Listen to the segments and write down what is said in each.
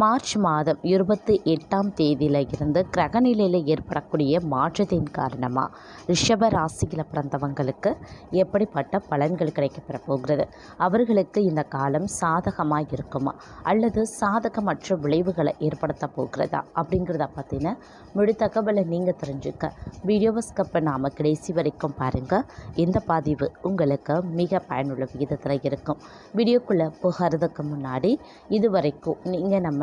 March மாதம் இருபத்தி எட்டாம் தேதியில் இருந்து கிரகநிலையில் ஏற்படக்கூடிய மாற்றத்தின் காரணமாக ரிஷப ராசியில் பிறந்தவங்களுக்கு எப்படிப்பட்ட பலன்கள் கிடைக்கப்பெற போகிறது? அவர்களுக்கு இந்த காலம் சாதகமாக இருக்குமா? அல்லது சாதகமற்ற விளைவுகளை ஏற்படுத்த போகிறதா? அப்படிங்கிறத பற்றின முழு தகவலை நீங்கள் தெரிஞ்சுக்க வீடியோவை ஸ்கப்பை நாம் கடைசி வரைக்கும் பாருங்கள் இந்த பதிவு உங்களுக்கு மிக பயனுள்ள விகிதத்தில் இருக்கும். வீடியோக்குள்ளே போகிறதுக்கு முன்னாடி இது வரைக்கும் நீங்கள் நம்ம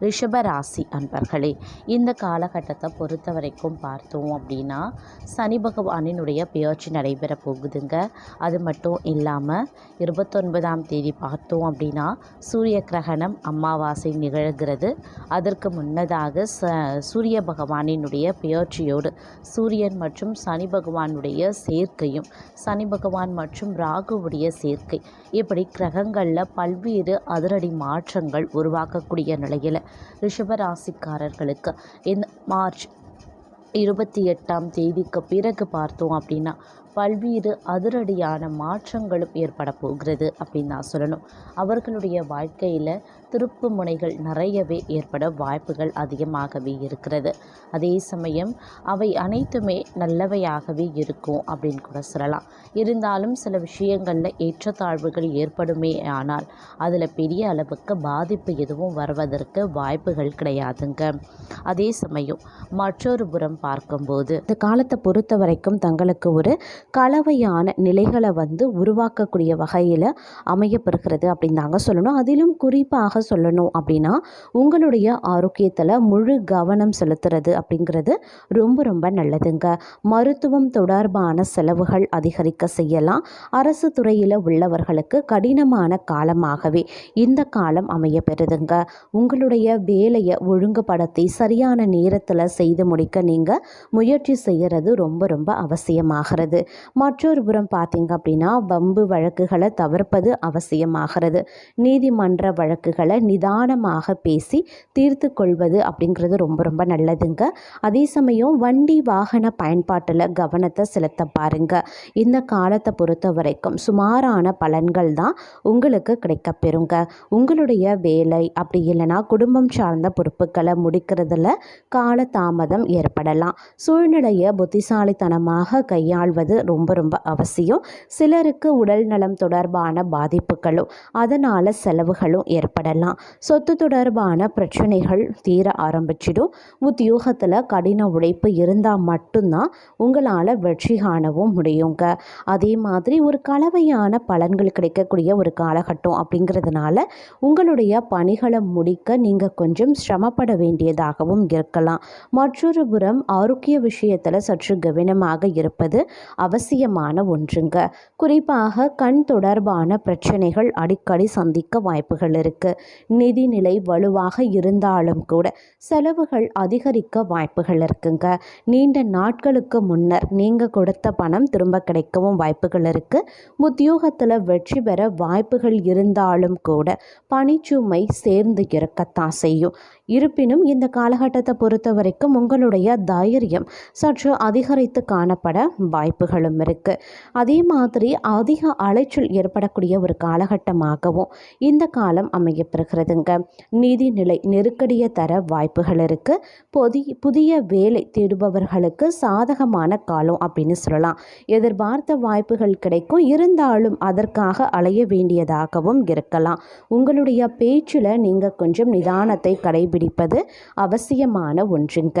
ரிஷப ராசி அன்பர்களே இந்த காலகட்டத்தை பொறுத்த வரைக்கும் பார்த்தோம் அப்படின்னா சனி பகவானினுடைய பெயர்ச்சி நடைபெற போகுதுங்க. அது மட்டும் இல்லாமல் இருபத்தொன்பதாம் தேதி பார்த்தோம் அப்படின்னா சூரிய கிரகணம் அமாவாசை நிகழ்கிறது. அதற்கு முன்னதாக ச சூரிய பகவானினுடைய பெயர்ச்சியோடு சூரியன் மற்றும் சனி பகவானுடைய சேர்க்கையும் சனி பகவான் மற்றும் ராகுவுடைய சேர்க்கை இப்படி கிரகங்களில் பல்வேறு அதிரடி மாற்றங்கள் உருவாக்கக்கூடிய நிலையில் ரிஷபராசிக்காரர்களுக்கு. இந்த மார்ச் இருபத்தி எட்டாம் தேதிக்கு பிறகு பார்த்தோம் அப்படின்னா பல்வேறு அதிரடியான மாற்றங்களும் ஏற்பட போகிறது அப்படின்னு நான் சொல்லணும். அவர்களுடைய வாழ்க்கையில் திருப்பு முனைகள் நிறையவே ஏற்பட வாய்ப்புகள் அதிகமாகவே இருக்கிறது. அதே சமயம் அவை அனைத்துமே நல்லவையாகவே இருக்கும் அப்படின்னு கூட சொல்லலாம். இருந்தாலும் சில விஷயங்களில் ஏற்றத்தாழ்வுகள் ஏற்படுமே ஆனால் அதில் பெரிய அளவுக்கு பாதிப்பு எதுவும் வருவதற்கு வாய்ப்புகள் கிடையாதுங்க. அதே சமயம் மற்றொரு புறம் பார்க்கும்போது இந்த காலத்தை பொறுத்த வரைக்கும் தங்களுக்கு ஒரு கலவையான நிலைகளை வந்து உருவாக்கக்கூடிய வகையில் அமையப்பெறுகிறது அப்படின்னு தாங்க சொல்லணும். அதிலும் குறிப்பாக சொல்லணும் அப்படின்னா உங்களுடைய ஆரோக்கியத்தில் முழு கவனம் செலுத்துறது அப்படிங்கிறது ரொம்ப ரொம்ப நல்லதுங்க. மருத்துவம் தொடர்பான செலவுகள் அதிகரிக்க செய்யலாம். அரசு துறையில் உள்ளவர்களுக்கு கடினமான காலமாகவே இந்த காலம் அமைய பெறுதுங்க உங்களுடைய வேலையை ஒழுங்குபடுத்தி சரியான நேரத்தில் செய்து முடிக்க நீங்கள் முயற்சி செய்கிறது ரொம்ப ரொம்ப அவசியமாகிறது. மற்றொரு புறம் பார்த்தீங்க அப்படின்னா வம்பு வழக்குகளை தவிர்ப்பது அவசியமாகிறது. நீதிமன்ற வழக்குகளை நிதானமாக பேசி தீர்த்து கொள்வது அப்படிங்கிறது ரொம்ப ரொம்ப நல்லதுங்க. அதே சமயம் வண்டி வாகன பயன்பாட்டில் கவனத்தை செலுத்த பாருங்க. இந்த காலத்தை பொறுத்த வரைக்கும் சுமாரான பலன்கள் தான் உங்களுக்கு கிடைக்கப்பெறுங்க உங்களுடைய வேலை அப்படி இல்லைன்னா குடும்பம் சார்ந்த பொறுப்புகளை முடிக்கிறதுல காலதாமதம் ஏற்படலாம். சூழ்நிலையை புத்திசாலித்தனமாக கையாள்வது ரொம்ப ரொம்ப அவசியம். சிலருக்கு உடல் நலம் தொடர்பான பாதிப்புகளும் அதனால் செலவுகளும் ஏற்படலாம். சொத்து தொடர்பான பிரச்சனைகள் தீர ஆரம்பிச்சிடும். உத்தியோகத்தில் கடின உழைப்பு இருந்தால் மட்டும்தான் உங்களால் வெற்றி காணவும் முடியுங்க. அதே மாதிரி ஒரு கலவையான பலன்கள் கிடைக்கக்கூடிய ஒரு காலகட்டம் அப்படிங்கிறதுனால உங்களுடைய பணிகளை முடிக்க நீங்கள் கொஞ்சம் சிரமப்பட வேண்டியதாகவும் இருக்கலாம். மற்றொரு புறம் ஆரோக்கிய விஷயத்தில் சற்று கவனமாக இருப்பது அவசியமான ஒன்றுங்க. குறிப்பாக கண் தொடர்பான பிரச்சனைகள் அடிக்கடி சந்திக்க வாய்ப்புகள் இருக்குது நிதிநிலை வலுவாக இருந்தாலும் கூட செலவுகள் அதிகரிக்க வாய்ப்புகள் இருக்குங்க. நீண்ட நாட்களுக்கு முன்னர் நீங்கள் கொடுத்த பணம் திரும்ப கிடைக்கவும் வாய்ப்புகள் இருக்குது உத்தியோகத்தில் வெற்றி பெற வாய்ப்புகள் இருந்தாலும் கூட பணிச்சுமை சேர்ந்து இருக்கத்தான் செய்யும். இருப்பினும் இந்த காலகட்டத்தை பொறுத்த வரைக்கும் உங்களுடைய தைரியம் சற்று அதிகரித்து காணப்பட வாய்ப்புகளும் இருக்குது அதே மாதிரி அதிக அலைச்சல் ஏற்படக்கூடிய ஒரு காலகட்டமாகவும் இந்த காலம் வருகிறதுங்க நிதிநிலை நெருக்கடியை தர வாய்ப்புகள் இருக்குது பொதி புதிய வேலை தேடுபவர்களுக்கு சாதகமான காலம் அப்படின்னு சொல்லலாம். எதிர்பார்த்த வாய்ப்புகள் கிடைக்கும். இருந்தாலும் அதற்காக அலைய வேண்டியதாகவும் இருக்கலாம். உங்களுடைய பேச்சில் நீங்கள் கொஞ்சம் நிதானத்தை கடைபிடிப்பது அவசியமான ஒன்றுங்க.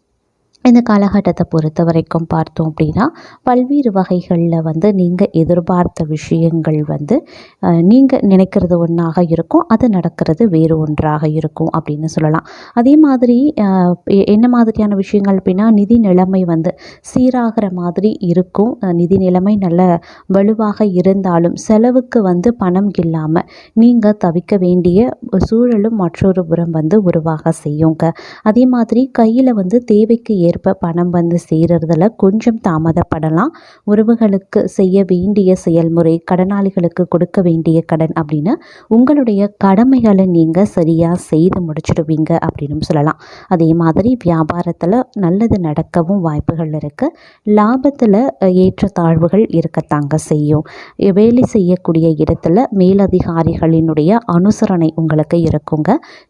இந்த காலகட்டத்தை பொறுத்த வரைக்கும் பார்த்தோம் அப்படின்னா பல்வேறு வகைகளில் வந்து நீங்கள் எதிர்பார்த்த விஷயங்கள் வந்து நீங்கள் நினைக்கிறது ஒன்றாக இருக்கும் அது நடக்கிறது வேறு ஒன்றாக இருக்கும் அப்படின்னு சொல்லலாம். அதே மாதிரி எ- என்ன மாதிரியான விஷயங்கள் அப்படின்னா நிதி நிலைமை வந்து சீராகிற மாதிரி இருக்கும். நிதி நிலைமை நல்ல வலுவாக இருந்தாலும் செலவுக்கு வந்து பணம் இல்லாமல் நீங்கள் தவிக்க வேண்டிய சூழலும் மற்றொரு புறம் வந்து உருவாக செய்யுங்க. அதே மாதிரி கையில் வந்து தேவைக்கு ஏற்ப பணம் வந்து சேரறதில் கொஞ்சம் தாமதப்படலாம். உறவுகளுக்கு செய்ய வேண்டிய செயல்முறை கடனாளிகளுக்கு கொடுக்க வேண்டிய கடன் அப்படின்னு உங்களுடைய கடமைகளை நீங்கள் சரியாக செய்து முடிச்சிடுவீங்க அப்படின்னு சொல்லலாம். அதே மாதிரி வியாபாரத்தில் நல்லது நடக்கவும் வாய்ப்புகள் இருக்குது லாபத்தில் ஏற்றத்தாழ்வுகள் இருக்கத்தாங்க செய்யும். வேலை செய்யக்கூடிய இடத்துல மேலதிகாரிகளினுடைய அனுசரணை உங்களுக்கு இருக்குங்க.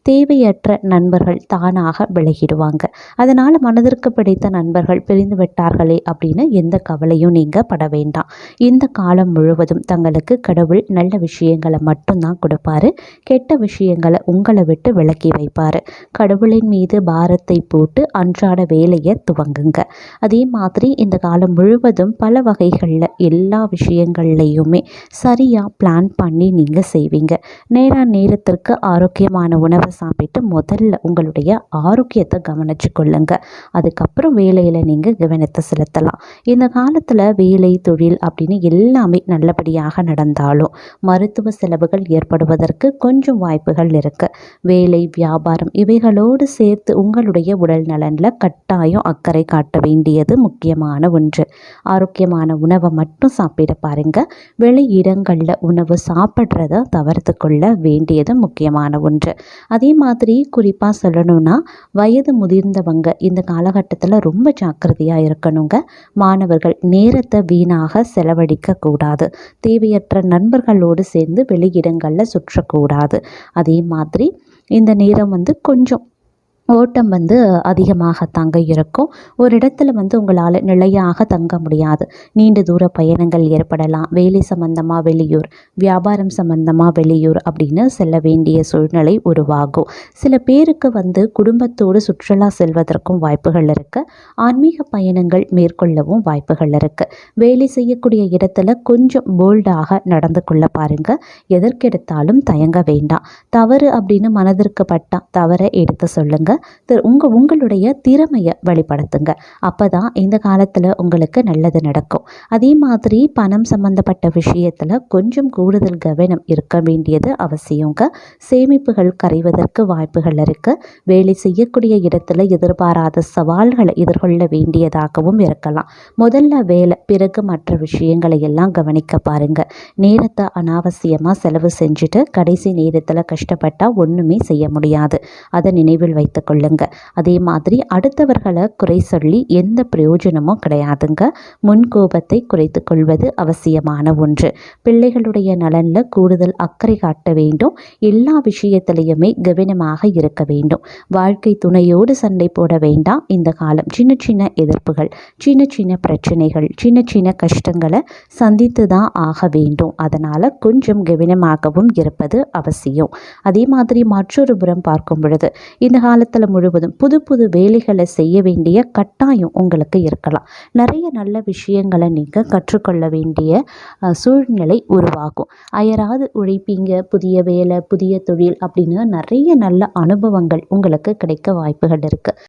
தேவையற்ற நண்பர்கள் தானாக விலகிடுவாங்க. அதனால் மனதிற்கு பிடித்த நண்பர்கள் பிரிந்து விட்டார்களே அப்படின்னு எந்த கவலையும் நீங்கள் பட வேண்டாம். இந்த காலம் முழுவதும் தங்களுக்கு கடவுள் நல்ல விஷயங்களை மட்டும்தான் கொடுப்பாரு. கெட்ட விஷயங்களை உங்களை விட்டு விலக்கி வைப்பார். கடவுளின் மீது பாரத்தை போட்டு அன்றாட வேலையை துவங்குங்க. அதே மாதிரி இந்த காலம் முழுவதும் பல வகைகளில் எல்லா விஷயங்கள்லையுமே சரியாக பிளான் பண்ணி நீங்கள் செய்வீங்க. நேராக நேரத்திற்கு ஆரோக்கியமான உணவை சாப்பிட்டு முதல்ல உங்களுடைய ஆரோக்கியத்தை கவனிச்சு கொள்ளுங்க அதுக்கப்புறம் வேலையில் நீங்கள் கவனத்தை செலுத்தலாம். இந்த காலத்தில் வேலை தொழில் அப்படின்னு எல்லாமே நல்லபடியாக நடந்தாலும் மருத்துவ செலவுகள் ஏற்படுவதற்கு கொஞ்சம் வாய்ப்புகள் இருக்குது வேலை வியாபாரம் இவைகளோடு சேர்த்து உங்களுடைய உடல் நலனில் கட்டாயம் அக்கறை காட்ட வேண்டியது முக்கியமான ஒன்று. ஆரோக்கியமான உணவை மட்டும் சாப்பிட பாருங்கள் வெளி இடங்களில் உணவு சாப்பிட்றத தவிர்த்து கொள்ள வேண்டியது முக்கியமான ஒன்று. அதே மாதிரி குறிப்பாக சொல்லணும்னா வயது முதிர்ந்தவங்க இந்த காலகட்டத்தில் ரொம்ப ஜாக்கிரதையாக இருக்கணுங்க. மாணவர்கள் நேரத்தை வீணாக செலவழிக்க கூடாது. தேவையற்ற நண்பர்களோடு சேர்ந்து வெளியிடங்களில் சுற்றக்கூடாது. அதே மாதிரி இந்த நேரம் வந்து கொஞ்சம் ஓட்டம் வந்து அதிகமாக தங்க இருக்கும். ஒரு இடத்துல வந்து உங்களால் நிலையாக தங்க முடியாது. நீண்ட தூர பயணங்கள் ஏற்படலாம். வேலை சம்பந்தமாக வெளியூர் வியாபாரம் சம்பந்தமாக வெளியூர் அப்படின்னு செல்ல வேண்டிய சூழ்நிலை உருவாகும். சில பேருக்கு வந்து குடும்பத்தோடு சுற்றுலா செல்வதற்கும் வாய்ப்புகள் இருக்குது ஆன்மீக பயணங்கள் மேற்கொள்ளவும் வாய்ப்புகள் இருக்குது வேலை செய்யக்கூடிய இடத்துல கொஞ்சம் போல்டாக நடந்து கொள்ள பாருங்க. எதற்கெடுத்தாலும் தயங்க வேண்டாம். தவறு அப்படின்னு மனதிற்கு பட்டா தவறை எடுத்து சொல்லுங்கள் திரு உங்கள் உங்களுடைய திறமையை வெளிப்படுத்துங்க. அப்பதான் இந்த காலத்தில் உங்களுக்கு நல்லது நடக்கும். அதே மாதிரி பணம் சம்பந்தப்பட்ட விஷயத்தில் கொஞ்சம் கூடுதல் கவனம் இருக்க வேண்டியது அவசியங்க. சேமிப்புகள் கரைவதற்கு வாய்ப்புகள் இருக்குது வேலை செய்யக்கூடிய இடத்துல எதிர்பாராத சவால்களை எதிர்கொள்ள வேண்டியதாகவும் இருக்கலாம். முதல்ல வேலை பிறகு மற்ற விஷயங்களை எல்லாம் கவனிக்க பாருங்க. நேரத்தை அனாவசியமாக செலவு செஞ்சுட்டு கடைசி நேரத்தில் கஷ்டப்பட்டால் ஒன்றுமே செய்ய முடியாது. அதை நினைவில் வைத்து பார்த்து கொள்ளுங்க. அதே மாதிரி அடுத்தவர்களை குறை சொல்லி எந்த பிரயோஜனமும் கிடையாதுங்க. முன்கோபத்தை குறைத்து கொள்வது அவசியமான ஒன்று. பிள்ளைகளுடைய நலனில் கூடுதல் அக்கறை காட்ட வேண்டும். எல்லா விஷயத்திலையுமே கவனமாக இருக்க வேண்டும். வாழ்க்கை துணையோடு சண்டை போட வேண்டாம். இந்த காலம் சின்ன சின்ன எதிர்ப்புகள் சின்ன சின்ன பிரச்சனைகள் சின்ன சின்ன கஷ்டங்களை சந்தித்து தான் ஆக வேண்டும். அதனால் கொஞ்சம் கவனமாகவும் இருப்பது அவசியம். அதே மாதிரி மற்றொரு புறம் பார்க்கும் பொழுது இந்த காலத்தில் முழுவதும் புது புது வேலைகளை செய்ய வேண்டிய கட்டாயம் உங்களுக்கு இருக்கலாம். நிறைய நல்ல விஷயங்களை நீங்கள் கற்றுக்கொள்ள வேண்டிய சூழ்நிலை உருவாகும். அயராது உழைப்பீங்க புதிய வேலை புதிய தொழில் அப்படின்னு நிறைய நல்ல அனுபவங்கள் உங்களுக்கு கிடைக்க வாய்ப்புகள் இருக்குது